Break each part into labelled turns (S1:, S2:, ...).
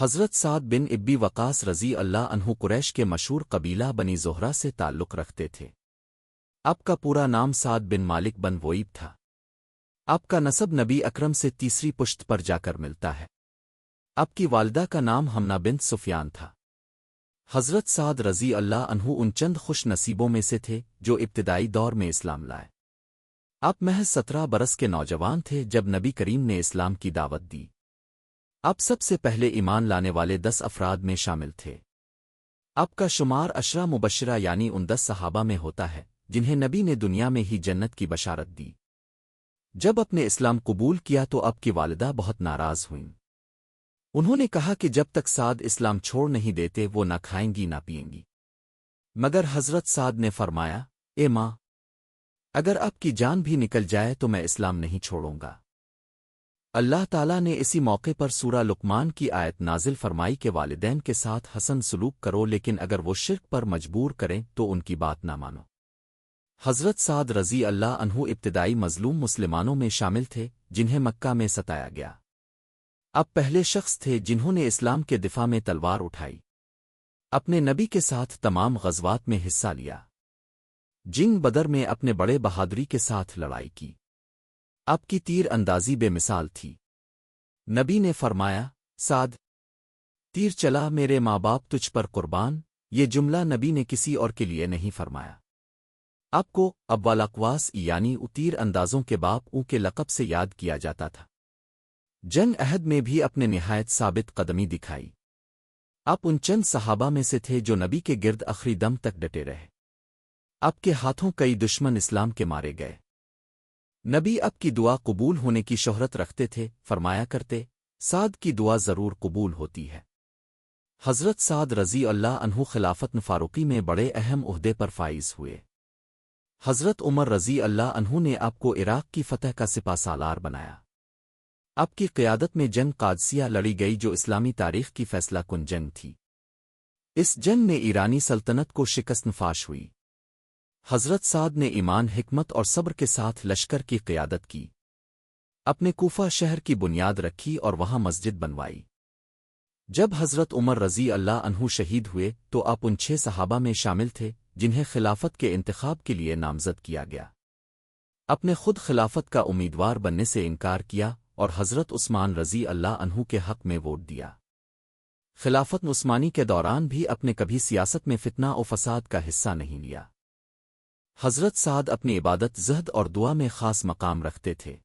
S1: حضرت سعد بن ابی وقاص رضی اللہ عنہ قریش کے مشہور قبیلہ بنی زہرا سے تعلق رکھتے تھے۔ آپ کا پورا نام سعد بن مالک بن وئیب تھا۔ آپ کا نصب نبی اکرم سے تیسری پشت پر جا کر ملتا ہے۔ آپ کی والدہ کا نام ہمنا بن سفیان تھا۔ حضرت سعد رضی اللہ عنہ ان چند خوش نصیبوں میں سے تھے جو ابتدائی دور میں اسلام لائے۔ آپ محض سترہ برس کے نوجوان تھے جب نبی کریم نے اسلام کی دعوت دی۔ آپ سب سے پہلے ایمان لانے والے دس افراد میں شامل تھے۔ آپ کا شمار اشرا مبشرہ یعنی ان دس صحابہ میں ہوتا ہے، جنہیں نبی نے دنیا میں ہی جنت کی بشارت دی۔ جب اپنے اسلام قبول کیا تو اب کی والدہ بہت ناراض ہوئیں۔ انہوں نے کہا کہ جب تک سعد اسلام چھوڑ نہیں دیتے وہ نہ کھائیں گی نہ پئیں گی۔ مگر حضرت سعد نے فرمایا، اے ماں، اگر آپ کی جان بھی نکل جائے تو میں اسلام نہیں چھوڑوں گا۔ اللہ تعالیٰ نے اسی موقع پر سورہ لقمان کی آیت نازل فرمائی کے والدین کے ساتھ حسن سلوک کرو، لیکن اگر وہ شرک پر مجبور کریں تو ان کی بات نہ مانو۔ حضرت سعد رضی اللہ عنہ ابتدائی مظلوم مسلمانوں میں شامل تھے، جنہیں مکہ میں ستایا گیا۔ اب پہلے شخص تھے جنہوں نے اسلام کے دفاع میں تلوار اٹھائی۔ اپنے نبی کے ساتھ تمام غزوات میں حصہ لیا۔ جنگ بدر میں اپنے بڑے بہادری کے ساتھ لڑائی کی۔ اب کی تیر اندازی بے مثال تھی۔ نبی نے فرمایا، سعد، تیر چلا میرے ماں باپ تجھ پر قربان، یہ جملہ نبی نے کسی اور کے لیے نہیں فرمایا۔ آپ کو ابوالاقواس یعنی اتیر اندازوں کے باپ او کے لقب سے یاد کیا جاتا تھا۔ جنگ عہد میں بھی اپنے نہایت ثابت قدمی دکھائی۔ آپ ان چند صحابہ میں سے تھے جو نبی کے گرد اخری دم تک ڈٹے رہے۔ آپ کے ہاتھوں کئی دشمن اسلام کے مارے گئے۔ نبی اب کی دعا قبول ہونے کی شہرت رکھتے تھے، فرمایا کرتے، سعد کی دعا ضرور قبول ہوتی ہے۔ حضرت سعد رضی اللہ عنہ خلافت فاروقی میں بڑے اہم عہدے پر فائز ہوئے۔ حضرت عمر رضی اللہ عنہ نے آپ کو عراق کی فتح کا سپا سالار بنایا۔ آپ کی قیادت میں جنگ قادسیہ لڑی گئی جو اسلامی تاریخ کی فیصلہ کن جنگ تھی۔ اس جنگ میں ایرانی سلطنت کو شکست نفاش ہوئی۔ حضرت سعد نے ایمان، حکمت اور صبر کے ساتھ لشکر کی قیادت کی۔ اپنے کوفہ شہر کی بنیاد رکھی اور وہاں مسجد بنوائی۔ جب حضرت عمر رضی اللہ عنہ شہید ہوئے تو آپ ان چھ صحابہ میں شامل تھے، جنہیں خلافت کے انتخاب کے لیے نامزد کیا گیا۔ اپنے خود خلافت کا امیدوار بننے سے انکار کیا اور حضرت عثمان رضی اللہ عنہ کے حق میں ووٹ دیا۔ خلافت عثمانی کے دوران بھی اپنے کبھی سیاست میں فتنہ و فساد کا حصہ نہیں لیا۔ حضرت سعد اپنی عبادت زہد اور دعا میں خاص مقام رکھتے تھے۔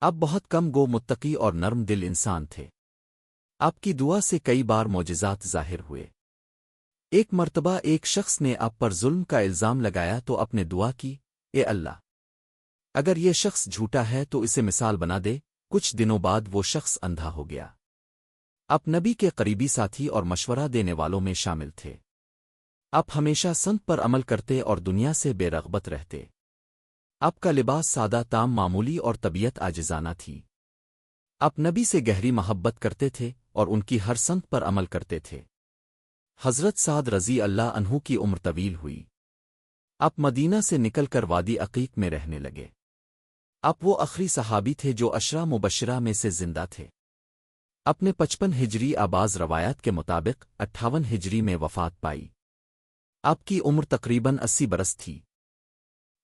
S1: اب بہت کم گو متقی اور نرم دل انسان تھے۔ آپ کی دعا سے کئی بار معجزات ظاہر ہوئے۔ ایک مرتبہ ایک شخص نے آپ پر ظلم کا الزام لگایا تو اپنے دعا کی، اے اللہ، اگر یہ شخص جھوٹا ہے تو اسے مثال بنا دے۔ کچھ دنوں بعد وہ شخص اندھا ہو گیا۔ آپ نبی کے قریبی ساتھی اور مشورہ دینے والوں میں شامل تھے۔ آپ ہمیشہ سنت پر عمل کرتے اور دنیا سے بے رغبت رہتے۔ آپ کا لباس سادہ، تام، معمولی اور طبیعت آجزانہ تھی۔ آپ نبی سے گہری محبت کرتے تھے اور ان کی ہر سنت پر عمل کرتے تھے۔ حضرت سعد رضی اللہ عنہ کی عمر طویل ہوئی۔ آپ مدینہ سے نکل کر وادی عقیق میں رہنے لگے۔ اب وہ اخری صحابی تھے جو اشرا مبشرہ میں سے زندہ تھے۔ اپنے پچپن ہجری آباز روایات کے مطابق اٹھاون ہجری میں وفات پائی۔ آپ کی عمر تقریباً اسی برس تھی۔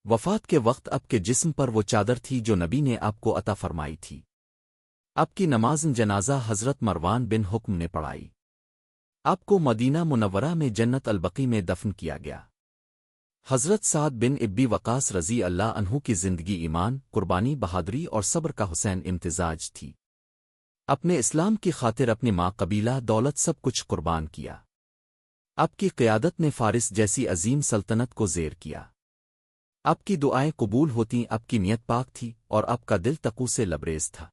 S1: وفات کے وقت اب کے جسم پر وہ چادر تھی جو نبی نے آپ کو عطا فرمائی تھی۔ آپ کی نماز جنازہ حضرت مروان بن حکم نے پڑھائی۔ آپ کو مدینہ منورہ میں جنت البقی میں دفن کیا گیا۔ حضرت سعد بن ابی وقاص رضی اللہ عنہ کی زندگی ایمان، قربانی، بہادری اور صبر کا حسین امتزاج تھی۔ اپنے اسلام کی خاطر اپنی ماں قبیلہ دولت سب کچھ قربان کیا۔ آپ کی قیادت نے فارس جیسی عظیم سلطنت کو زیر کیا۔ آپ کی دعائیں قبول ہوتیں، آپ کی نیت پاک تھی اور آپ کا دل تقو سے لبریز تھا۔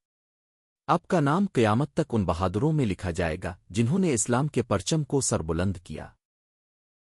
S1: آپ کا نام قیامت تک ان بہادروں میں لکھا جائے گا جنہوں نے اسلام کے پرچم کو سربلند کیا۔